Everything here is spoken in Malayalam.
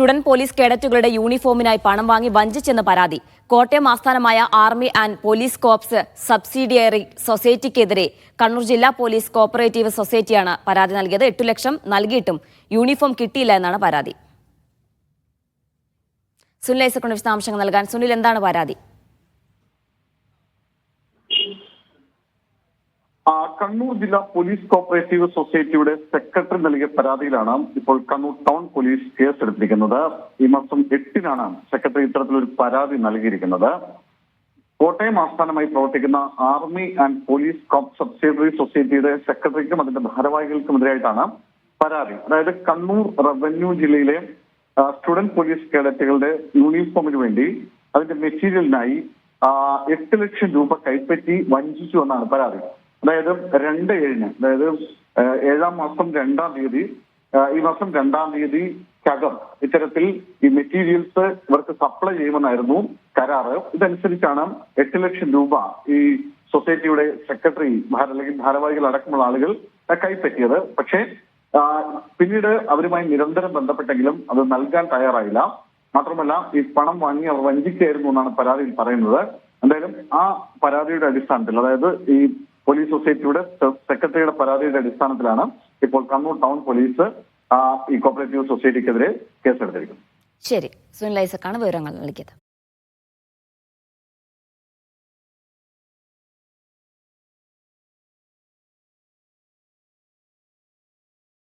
സ്റ്റുഡന്റ് പോലീസ് കേഡറ്റുകളുടെ യൂണിഫോമിനായി പണം വാങ്ങി വഞ്ചിച്ചെന്ന പരാതി. കോട്ടയം ആസ്ഥാനമായ army and police corps subsidiary സൊസൈറ്റിക്കെതിരെ Kannur ജില്ലാ പോലീസ് കോപ്പറേറ്റീവ് സൊസൈറ്റിയാണ് പരാതി നൽകിയത്. എട്ടു ലക്ഷം നൽകിയിട്ടും യൂണിഫോം കിട്ടിയില്ല എന്നാണ് പരാതി. സുനിൽ ഐസക്കുണ്ട് വിശദാംശങ്ങൾ നൽകാൻ. സുനിൽ എന്താണ് പരാതി ആ, കണ്ണൂർ ജില്ലാ പോലീസ് കോപ്പറേറ്റീവ് സൊസൈറ്റിയുടെ സെക്രട്ടറി നൽകിയ പരാതിയിലാണ് ഇപ്പോൾ കണ്ണൂർ ടൗൺ പോലീസ് കേസെടുത്തിരിക്കുന്നത്. ഈ മാസം എട്ടിനാണ് സെക്രട്ടറി ഇത്തരത്തിലൊരു പരാതി നൽകിയിരിക്കുന്നത്. കോട്ടയം ആസ്ഥാനമായി പ്രവർത്തിക്കുന്ന army and police corp subsidiary സൊസൈറ്റിയുടെ സെക്രട്ടറിക്കും അതിന്റെ ഭാരവാഹികൾക്കുമെതിരായിട്ടാണ് പരാതി. അതായത് കണ്ണൂർ റവന്യൂ ജില്ലയിലെ സ്റ്റുഡന്റ് പോലീസ് കേഡറ്റുകളുടെ യൂണിഫോമിന് വേണ്ടി അതിന്റെ മെറ്റീരിയലിനായി എട്ട് ലക്ഷം രൂപ കൈപ്പറ്റി വഞ്ചിച്ചു എന്നാണ് പരാതി. അതായത് രണ്ട് ഏഴിന് അതായത് ഏഴാം മാസം രണ്ടാം തീയതി ഈ മാസം രണ്ടാം തീയതി കകം ഇത്തരത്തിൽ ഈ മെറ്റീരിയൽസ് ഇവർക്ക് സപ്ലൈ ചെയ്യുമെന്നായിരുന്നു കരാറ്. ഇതനുസരിച്ചാണ് എട്ട് ലക്ഷം രൂപ ഈ സൊസൈറ്റിയുടെ സെക്രട്ടറി അല്ലെങ്കിൽ ഭാരവാഹികൾ അടക്കമുള്ള ആളുകൾ കൈപ്പറ്റിയത്. പക്ഷേ പിന്നീട് അവരുമായി നിരന്തരം ബന്ധപ്പെട്ടെങ്കിലും അത് നൽകാൻ തയ്യാറായില്ല. മാത്രമല്ല ഈ പണം വാങ്ങി അവർ വഞ്ചിക്കായിരുന്നു എന്നാണ് പരാതിയിൽ പറയുന്നത്. എന്തായാലും ആ പരാതിയുടെ അടിസ്ഥാനത്തിൽ അതായത് ഈ പോലീസ് സൊസൈറ്റിയുടെ സെക്രട്ടറിയുടെ പരാതിയുടെ അടിസ്ഥാനത്തിലാണ് ഇപ്പോൾ കണ്ണൂർ ടൗൺ പോലീസ് ഈ കോപ്പറേറ്റീവ് സൊസൈറ്റിക്കെതിരെ കേസെടുത്തിരിക്കുന്നത്. ശരി. സുനിൽ ഐസക്കാണ് വിവരങ്ങൾ നൽകിയത്.